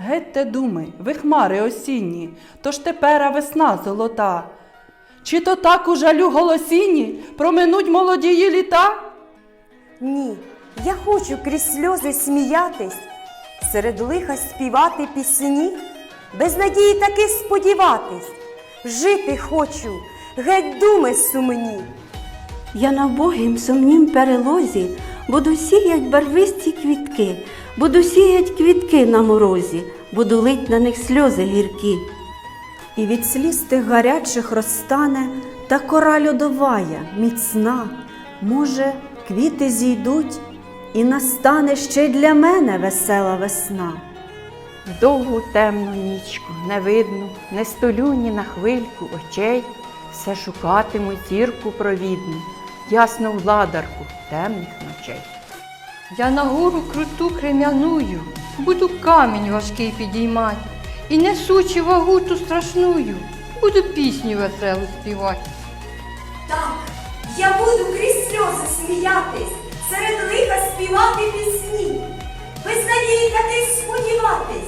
Гетьте думи, ви хмари осінні, тож тепера весна золота. Чи то так у жалю голосінні проминуть молодії літа? Ні, я хочу крізь сльози сміятись, серед лиха співати пісні, без надії таки сподіватись. Жити хочу, геть думи сумні. Я на вбогім сумнім перелозі буду сіять барвисті квітки, буду сіять квітки на морозі, буду лить на них сльози гіркі. І від сліз тих гарячих розтане та кора льодовая, міцна. Може, квіти зійдуть, і настане ще й для мене весела весна. Довгу темну нічку не видно, не столю ні на хвильку очей, все шукатиму зірку провідну, ясну владарку темних ночей. Я на гору круту крем'яную, буду камінь важкий підіймати, і несучи вагу ту страшную, буду пісню веселу співати. Так, я буду крізь сльози сміятись, серед лиха співати пісні, без надії таки сподіватись.